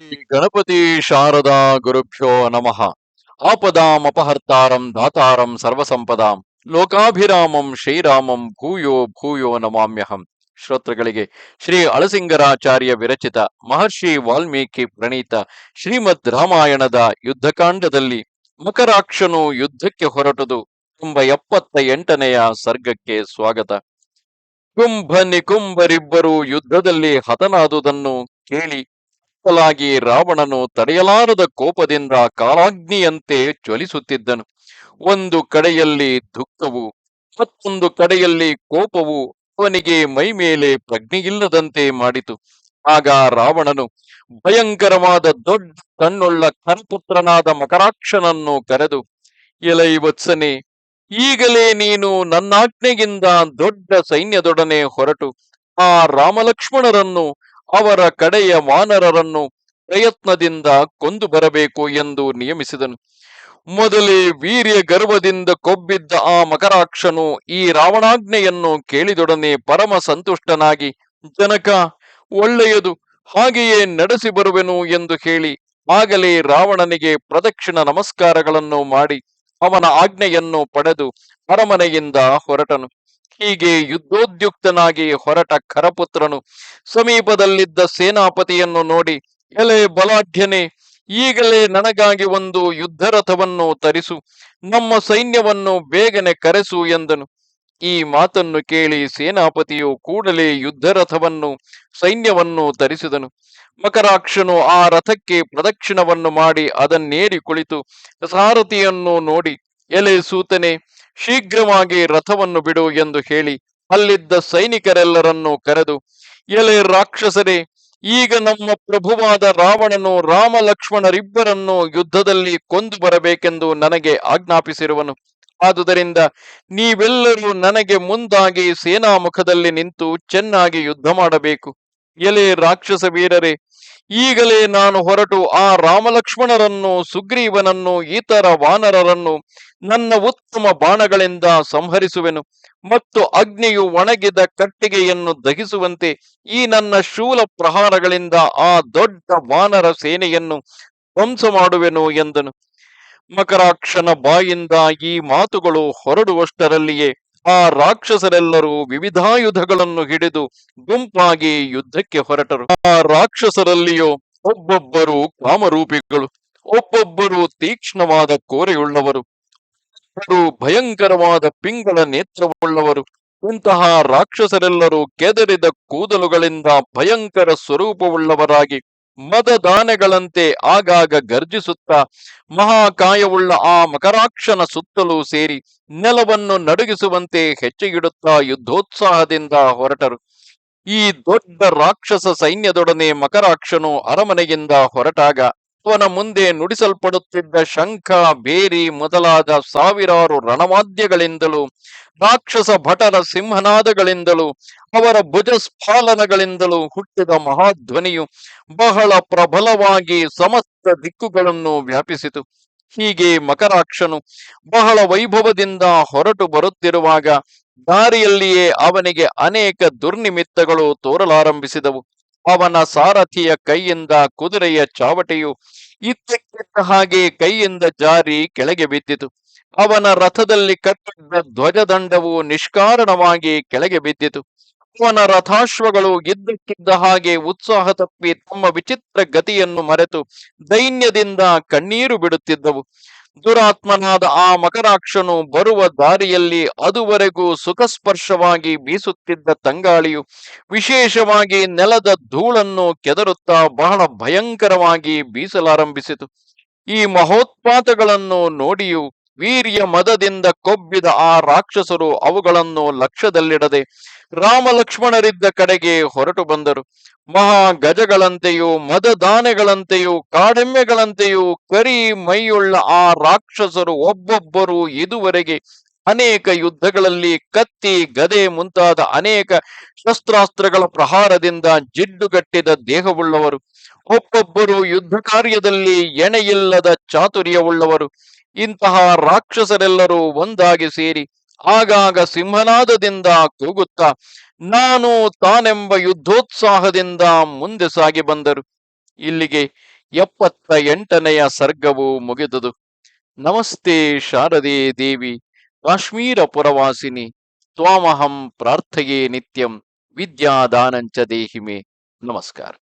ಶ್ರೀ ಗಣಪತಿ ಶಾರದಾ ಗುರುಭ್ಯೋ ನಮಃ. ಆಪದಾಂ ಅಪಹರ್ತಾರಂ ದಾತಾರಂ ಸರ್ವಸಂಪದಾಂ. ಲೋಕಾಭಿರಾಮಂ ಶ್ರೀರಾಮಂ ಭೂಯೋ ಭೂಯೋ ನಮಾಮ್ಯಹಂ. ಶ್ರೋತೃಗಳಿಗೆ ಶ್ರೀ ಅಳಸಿಂಗರಾಚಾರ್ಯ ವಿರಚಿತ ಮಹರ್ಷಿ ವಾಲ್ಮೀಕಿ ಪ್ರಣೀತ ಶ್ರೀಮದ್ ರಾಮಾಯಣದ ಯುದ್ಧಕಾಂಡದಲ್ಲಿ ಮಕರಾಕ್ಷನು ಯುದ್ಧಕ್ಕೆ ಹೊರಟುದು. ಎಂಬ ಎಪ್ಪತ್ತ ಎಂಟನೆಯ ಸರ್ಗಕ್ಕೆ ಸ್ವಾಗತ. ಕುಂಭ ನಿಕುಂಭರಿಬ್ಬರು ಯುದ್ಧದಲ್ಲಿ ಹತನಾದುದನ್ನು ಕೇಳಿ ಲಾಗಿ ರಾವಣನು ತಡೆಯಲಾರದ ಕೋಪದಿಂದ ಕಾಲಾಗ್ನಿಯಂತೆ ಜ್ವಲಿಸುತ್ತಿದ್ದನು. ಒಂದು ಕಡೆಯಲ್ಲಿ ದುಃಖವು, ಮತ್ತೊಂದು ಕಡೆಯಲ್ಲಿ ಕೋಪವು ಅವನಿಗೆ ಮೈ ಮೇಲೆ ಪ್ರಜ್ಞೆಯಿಲ್ಲದಂತೆ ಮಾಡಿತು. ಆಗ ರಾವಣನು ಭಯಂಕರವಾದ ದೊಡ್ಡ ಕಣ್ಣುಳ್ಳ ಕರಪುತ್ರನಾದ ಮಕರಾಕ್ಷನನ್ನು ಕರೆದು, ಎಲೈ ವತ್ಸನೆ, ಈಗಲೇ ನೀನು ನನ್ನಾಜ್ಞೆಯಿಂದ ದೊಡ್ಡ ಸೈನ್ಯದೊಡನೆ ಹೊರಟು. ಆ ರಾಮಲಕ್ಷ್ಮಣರನ್ನು ಅವರ ಕಡೆಯ ವಾನರರನ್ನು ಪ್ರಯತ್ನದಿಂದ ಕೊಂದು ಬರಬೇಕು ಎಂದು ನಿಯಮಿಸಿದನು. ಮೊದಲೇ ವೀರ್ಯ ಗರ್ವದಿಂದ ಕೊಬ್ಬಿದ್ದ ಆ ಮಕರಾಕ್ಷನು ಈ ರಾವಣಾಜ್ಞೆಯನ್ನು ಕೇಳಿದೊಡನೆ ಪರಮ ಸಂತುಷ್ಟನಾಗಿ, ಜನಕ, ಒಳ್ಳೆಯದು, ಹಾಗೆಯೇ ನಡೆಸಿ ಬರುವೆನು ಎಂದು ಹೇಳಿ, ಆಗಲೇ ರಾವಣನಿಗೆ ಪ್ರದಕ್ಷಿಣ ನಮಸ್ಕಾರಗಳನ್ನು ಮಾಡಿ ಅವನ ಆಜ್ಞೆಯನ್ನು ಪಡೆದು ಅರಮನೆಯಿಂದ ಹೊರಟನು. ಹೀಗೆ ಯುದ್ಧೋದ್ಯುಕ್ತನಾಗಿ ಹೊರಟ ಕರಪುತ್ರನು ಸಮೀಪದಲ್ಲಿದ್ದ ಸೇನಾಪತಿಯನ್ನು ನೋಡಿ, ಎಲೆ ಬಲಾಢ್ಯನೇ, ಈಗಲೇ ನನಗಾಗಿ ಒಂದು ಯುದ್ಧ ರಥವನ್ನು ತರಿಸು, ನಮ್ಮ ಸೈನ್ಯವನ್ನು ಬೇಗನೆ ಕರೆಸು ಎಂದನು. ಈ ಮಾತನ್ನು ಕೇಳಿ ಸೇನಾಪತಿಯು ಕೂಡಲೇ ಯುದ್ಧ ರಥವನ್ನು ಸೈನ್ಯವನ್ನು ತರಿಸಿದನು. ಮಕರಾಕ್ಷನು ಆ ರಥಕ್ಕೆ ಪ್ರದಕ್ಷಿಣವನ್ನು ಮಾಡಿ ಅದನ್ನೇರಿ ಕುಳಿತು, ಸಾರಥಿಯನ್ನು ನೋಡಿ, ಎಲೆ ಸೂತನೆ ಶೀಘ್ರವಾಗಿ ರಥವನ್ನು ಬಿಡು ಎಂದು ಹೇಳಿ ಅಲ್ಲಿದ್ದ ಸೈನಿಕರೆಲ್ಲರನ್ನೂ ಕರೆದು, ಎಲೆ ರಾಕ್ಷಸರೇ, ಈಗ ನಮ್ಮ ಪ್ರಭುವಾದ ರಾವಣನು ರಾಮ ಲಕ್ಷ್ಮಣರಿಬ್ಬರನ್ನು ಯುದ್ಧದಲ್ಲಿ ಕೊಂದು ಬರಬೇಕೆಂದು ನನಗೆ ಆಜ್ಞಾಪಿಸಿರುವನು. ಆದುದರಿಂದ ನೀವೆಲ್ಲರೂ ನನಗೆ ಮುಂದಾಗಿ ಸೇನಾ ಮುಖದಲ್ಲಿ ನಿಂತು ಚೆನ್ನಾಗಿ ಯುದ್ಧ ಮಾಡಬೇಕು. ಎಲೆ ರಾಕ್ಷಸ ವೀರರೇ, ಈಗಲೇ ನಾನು ಹೊರಟು ಆ ರಾಮಲಕ್ಷ್ಮಣರನ್ನು, ಸುಗ್ರೀವನನ್ನು, ಇತರ ವಾನರರನ್ನು ನನ್ನ ಉತ್ತಮ ಬಾಣಗಳಿಂದ ಸಂಹರಿಸುವೆನು ಮತ್ತು ಅಗ್ನಿಯು ಒಣಗಿದ ಕಟ್ಟಿಗೆಯನ್ನು ದಹಿಸುವಂತೆ ಈ ನನ್ನ ಶೂಲ ಪ್ರಹಾರಗಳಿಂದ ಆ ದೊಡ್ಡ ವಾನರ ಸೇನೆಯನ್ನು ಧ್ವಂಸ ಮಾಡುವೆನು ಎಂದನು. ಮಕರಾಕ್ಷನ ಬಾಯಿಂದ ಈ ಮಾತುಗಳು ಹೊರಡುವಷ್ಟರಲ್ಲಿಯೇ ಆ ರಾಕ್ಷಸರೆಲ್ಲರೂ ವಿವಿಧಾಯುಧಗಳನ್ನು ಹಿಡಿದು ಗುಂಪಾಗಿ ಯುದ್ಧಕ್ಕೆ ಹೊರಟರು. ಆ ರಾಕ್ಷಸರಲ್ಲಿಯೋ ಒಬ್ಬೊಬ್ಬರು ಕಾಮರೂಪಿಗಳು, ಒಬ್ಬೊಬ್ಬರು ತೀಕ್ಷ್ಣವಾದ ಕೋರೆಯುಳ್ಳವರು, ಒಬ್ಬರು ಭಯಂಕರವಾದ ಪಿಂಗಳ ನೇತ್ರವುಳ್ಳವರು. ಇಂತಹ ರಾಕ್ಷಸರೆಲ್ಲರೂ ಕೆದರಿದ ಕೂದಲುಗಳಿಂದ ಭಯಂಕರ ಸ್ವರೂಪವುಳ್ಳವರಾಗಿ ಮದದಾನೆಗಳಂತೆ ಆಗಾಗ ಗರ್ಜಿಸುತ್ತಾ ಮಹಾಕಾಯವುಳ್ಳ ಆ ಮಕರಾಕ್ಷನ ಸುತ್ತಲೂ ಸೇರಿ ನೆಲವನ್ನು ನಡುಗಿಸುವಂತೆ ಹೆಚ್ಚಿಗಿಡುತ್ತಾ ಯುದ್ಧೋತ್ಸಾಹದಿಂದ ಹೊರಟರು. ಈ ದೊಡ್ಡ ರಾಕ್ಷಸ ಸೈನ್ಯದೊಡನೆ ಮಕರಾಕ್ಷನು ಅರಮನೆಯಿಂದ ಹೊರಟಾಗ ಅವನ ಮುಂದೆ ನುಡಿಸಲ್ಪಡುತ್ತಿದ್ದ ಶಂಖ ಬೇರಿ ಮೊದಲಾದ ಸಾವಿರಾರು ರಣವಾದ್ಯಗಳಿಂದಲೂ, ರಾಕ್ಷಸ ಭಟರ ಸಿಂಹನಾದಗಳಿಂದಲೂ, ಅವರ ಭುಜ ಸ್ಫಾಲನಗಳಿಂದಲೂ ಹುಟ್ಟಿದ ಮಹಾಧ್ವನಿಯು ಬಹಳ ಪ್ರಬಲವಾಗಿ ಸಮಸ್ತ ದಿಕ್ಕುಗಳನ್ನು ವ್ಯಾಪಿಸಿತು. ಹೀಗೆ ಮಕರಾಕ್ಷನು ಬಹಳ ವೈಭವದಿಂದ ಹೊರಟು ಬರುತ್ತಿರುವಾಗ ದಾರಿಯಲ್ಲಿಯೇ ಅವನಿಗೆ ಅನೇಕ ದುರ್ನಿಮಿತ್ತಗಳು ತೋರಲಾರಂಭಿಸಿದವು. ಅವನ ಸಾರಥಿಯ ಕೈಯಿಂದ ಕುದುರೆಯ ಚಾವಟಿಯು ಇದ್ದಕ್ಕಿದ್ದ ಹಾಗೆ ಕೈಯಿಂದ ಜಾರಿ ಕೆಳಗೆ ಬಿದ್ದಿತು. ಅವನ ರಥದಲ್ಲಿ ಕಟ್ಟಿದ್ದ ಧ್ವಜದಂಡವು ನಿಷ್ಕಾರಣವಾಗಿ ಕೆಳಗೆ ಬಿದ್ದಿತು. ಅವನ ರಥಾಶ್ವಗಳು ಇದ್ದಕ್ಕಿದ್ದ ಹಾಗೆ ಉತ್ಸಾಹ ತಪ್ಪಿ ತಮ್ಮ ವಿಚಿತ್ರ ಗತಿಯನ್ನು ಮರೆತು ದೈನ್ಯದಿಂದ ಕಣ್ಣೀರು ಬಿಡುತ್ತಿದ್ದವು. ದುರಾತ್ಮನಾದ ಆ ಮಕರಾಕ್ಷನು ಬರುವ ದಾರಿಯಲ್ಲಿ ಅದುವರೆಗೂ ಸುಖಸ್ಪರ್ಶವಾಗಿ ಬೀಸುತ್ತಿದ್ದ ತಂಗಾಳಿಯು ವಿಶೇಷವಾಗಿ ನೆಲದ ಧೂಳನ್ನು ಕೆದರುತ್ತಾ ಬಹಳ ಭಯಂಕರವಾಗಿ ಬೀಸಲಾರಂಭಿಸಿತು. ಈ ಮಹೋತ್ಪಾತಗಳನ್ನು ನೋಡಿಯೂ ವೀರ್ಯ ಮದದಿಂದ ಕೊಬ್ಬಿದ ಆ ರಾಕ್ಷಸರು ಅವುಗಳನ್ನು ಲಕ್ಷ್ಯದಲ್ಲಿಡದೆ ರಾಮಲಕ್ಷ್ಮಣರಿದ್ದ ಕಡೆಗೆ ಹೊರಟು ಬಂದರು. ಮಹಾ ಗಜಗಳಂತೆಯೂ, ಮದದಾನೆಗಳಂತೆಯೂ, ಕಾಡೆಮ್ಮೆಗಳಂತೆಯೂ ಕರಿ ಮೈಯುಳ್ಳ ಆ ರಾಕ್ಷಸರು ಒಬ್ಬೊಬ್ಬರು ಇದುವರೆಗೆ ಅನೇಕ ಯುದ್ಧಗಳಲ್ಲಿ ಕತ್ತಿ, ಗದೆ ಮುಂತಾದ ಅನೇಕ ಶಸ್ತ್ರಾಸ್ತ್ರಗಳ ಪ್ರಹಾರದಿಂದ ಜಿಡ್ಡುಗಟ್ಟಿದ ದೇಹವುಳ್ಳವರು. ಒಬ್ಬೊಬ್ಬರು ಯುದ್ಧ ಕಾರ್ಯದಲ್ಲಿ ಎಣೆಯಿಲ್ಲದ ಚಾತುರ್ಯವುಳ್ಳವರು. ಇಂತಹ ರಾಕ್ಷಸರೆಲ್ಲರೂ ಒಂದಾಗಿ ಸೇರಿ ಆಗಾಗ ಸಿಂಹನಾದದಿಂದ ಕೂಗುತ್ತಾ, ನಾನು ತಾನೆಂಬ ಯುದ್ಧೋತ್ಸಾಹದಿಂದ ಮುಂದೆ ಸಾಗಿ ಬಂದರು. ಇಲ್ಲಿಗೆ ಎಪ್ಪತ್ತ ಎಂಟನೆಯ ಸರ್ಗವು ಮುಗಿದುದು. ನಮಸ್ತೆ ಶಾರದೆ ದೇವಿ, ಕಾಶ್ಮೀರ ಪುರವಾಸಿನಿ, ತ್ವಾಮಹಂ ಪ್ರಾರ್ಥೆಯೇ ನಿತ್ಯಂ, ವಿದ್ಯಾದಾನಂಚ ದೇಹಿಮೆ. ನಮಸ್ಕಾರ.